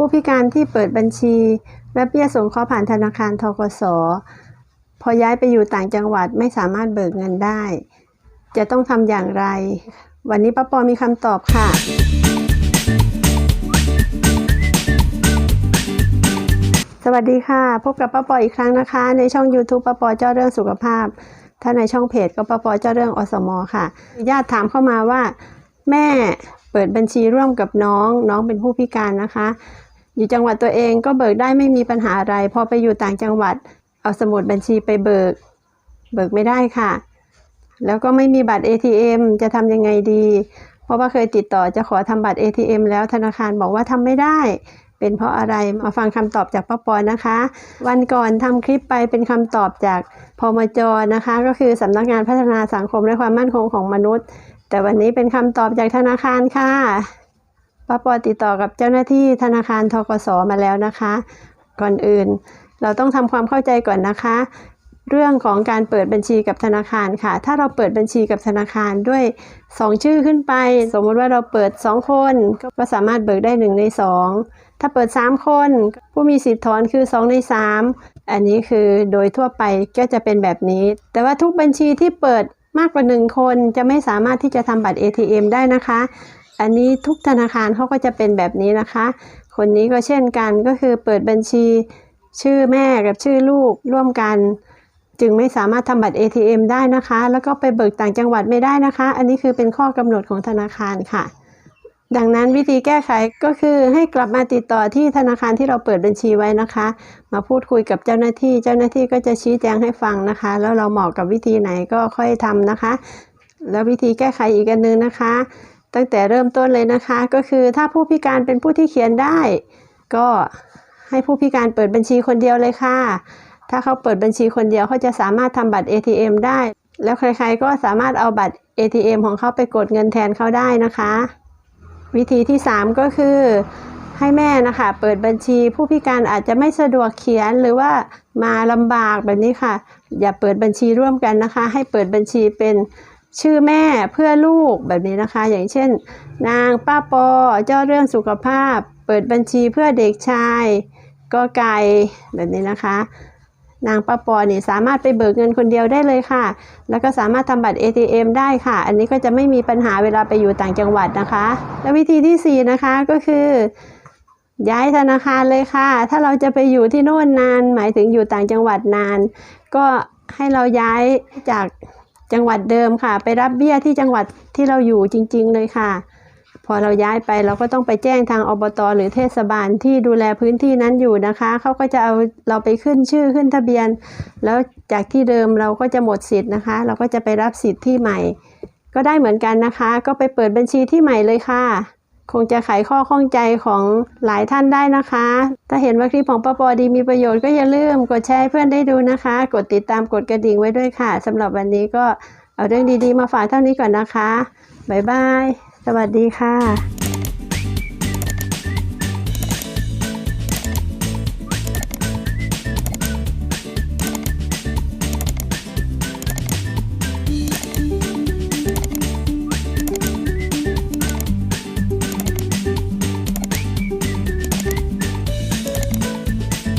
ผู้พิการที่เปิดบัญชีรับเบี้ยสงเคราะห์ผ่านธนาคารทกส พอย้ายไปอยู่ต่างจังหวัดไม่สามารถเบิกเงินได้ จะต้องทำอย่างไร วันนี้ป้าปอมีคำตอบค่ะสวัสดีค่ะ พบกับป้าปออีกครั้งนะคะ ในช่อง YouTube ป้าปอเจ้าเรื่องสุขภาพ ถ้าในช่องเพจก็ป้าปอเจ้าเรื่องอสมค่ะ ญาติถามเข้ามาว่า แม่เปิดบัญชีร่วมกับน้อง น้องเป็นผู้พิการนะคะ อยู่จังหวัดตัวเองก็เบิกได้ไม่มีปัญหาอะไร พอไปอยู่ต่างจังหวัด เอาสมุดบัญชีไปเบิก เบิกไม่ได้ค่ะ แล้วก็ไม่มีบัตร ATM จะทำยังไงดี เพราะว่าเคยติดต่อจะขอทำบัตร ATM แล้วธนาคารบอกว่าทำไม่ได้เป็นเพราะอะไรมาฟังคำตอบจากป้าปอนนะคะ วันก่อนทำคลิปไปเป็นคำตอบจากพมจนะคะ ก็คือสำนักงานพัฒนาสังคมและความมั่นคงของมนุษย์ แต่วันนี้เป็นคำตอบจากธนาคารค่ะ ป้าปอติดต่อกับเจ้าหน้าที่ธนาคารทกสมาแล้วนะคะ ก่อนอื่น เราต้องทำความเข้าใจก่อนนะคะ เรื่องของการเปิดบัญชีกับธนาคารค่ะ ถ้าเราเปิดบัญชีกับธนาคารด้วย 2 ชื่อขึ้นไป สมมติว่าเราเปิด 2 คนก็สามารถเบิกได้ 1 ใน 2 ถ้าเปิด 3 คน ผู้มีสิทธิ์ถอนคือ 2 ใน 3 อันนี้คือโดยทั่วไปก็จะเป็นแบบนี้ แต่ว่าทุกบัญชีที่เปิดมากกว่า 1 คนจะไม่สามารถที่จะทำบัตร ATM ได้นะคะ อันนี้ทุกธนาคารเขาก็จะเป็นแบบนี้นะคะ คนนี้ก็เช่นกันก็คือเปิดบัญชีชื่อแม่กับชื่อลูกร่วมกัน จึงไม่สามารถทำบัตร ATM ได้นะคะ แล้วก็ไปเบิกต่างจังหวัดไม่ได้นะคะ อันนี้คือเป็นข้อกำหนดของธนาคารค่ะ ดังนั้นวิธีแก้ไขก็คือให้กลับมาติดต่อที่ธนาคารที่เราเปิดบัญชีไว้นะคะ มาพูดคุยกับเจ้าหน้าที่ เจ้าหน้าที่ก็จะชี้แจงให้ฟังนะคะ แล้วเราเหมาะกับวิธีไหนก็ค่อยทำนะคะ แล้ววิธีแก้ไขอีกอันนึงนะคะ ตั้งแต่เริ่มต้นเลยนะคะ ก็คือถ้าผู้พิการเป็นผู้ที่เขียนได้ ก็ให้ผู้พิการเปิดบัญชีคนเดียวเลยค่ะ ถ้าเขาเปิดบัญชีคนเดียวเขาจะสามารถทำบัตร ATM ได้ แล้วใครๆก็สามารถเอาบัตร ATM ของเขาไปกดเงินแทนเขาได้นะคะ วิธีที่ 3 ก็คือให้แม่นะคะเปิดบัญชีผู้พิการอาจจะไม่สะดวกเขียนหรือว่ามาลำบากแบบนี้ค่ะ อย่าเปิดบัญชีร่วมกันนะคะ ให้เปิดบัญชีเป็น ชื่อแม่เพื่อลูกแบบนี้นะคะ อย่างเช่น นางป้าปอเจ้าเรื่องสุขภาพ เปิดบัญชีเพื่อเด็กชายก็ไก่แบบนี้นะคะ นางป้าปอนี่สามารถไปเบิกเงินคนเดียวได้เลยค่ะ แล้วก็สามารถทำบัตร ATM ได้ค่ะ อันนี้ก็จะไม่มีปัญหาเวลาไปอยู่ต่างจังหวัดนะคะ และวิธีที่ 4 นะคะก็คือย้ายธนาคารเลยค่ะ ถ้าเราจะไปอยู่ที่โน่นนาน หมายถึงอยู่ต่างจังหวัดนาน ก็ให้เราย้ายจาก จังหวัดเดิมค่ะ ไปรับเบี้ยที่จังหวัดที่เราอยู่จริง ๆ เลยค่ะ พอเราย้ายไปเราก็ต้องไปแจ้งทางอบตหรือเทศบาลที่ดูแลพื้นที่นั้นอยู่นะคะเขาก็จะเอาเราไปขึ้นชื่อขึ้นทะเบียน แล้วจากที่เดิมเราก็จะหมดสิทธิ์นะคะ เราก็จะไปรับสิทธิ์ที่ใหม่ ก็ได้เหมือนกันนะคะ ก็ไปเปิดบัญชีที่ใหม่เลยค่ะ คงจะไขข้อข้องใจของหลายท่านได้นะคะ ถ้าเห็นว่าคลิปของป้าปอดีมีประโยชน์ก็อย่าลืมกดแชร์ให้เพื่อนได้ดูนะคะ กดติดตามกดกระดิ่งไว้ด้วยค่ะสำหรับวันนี้ก็เอาเรื่องดีๆมาฝากเท่านี้ก่อนนะคะ บ๊ายบาย สวัสดีค่ะ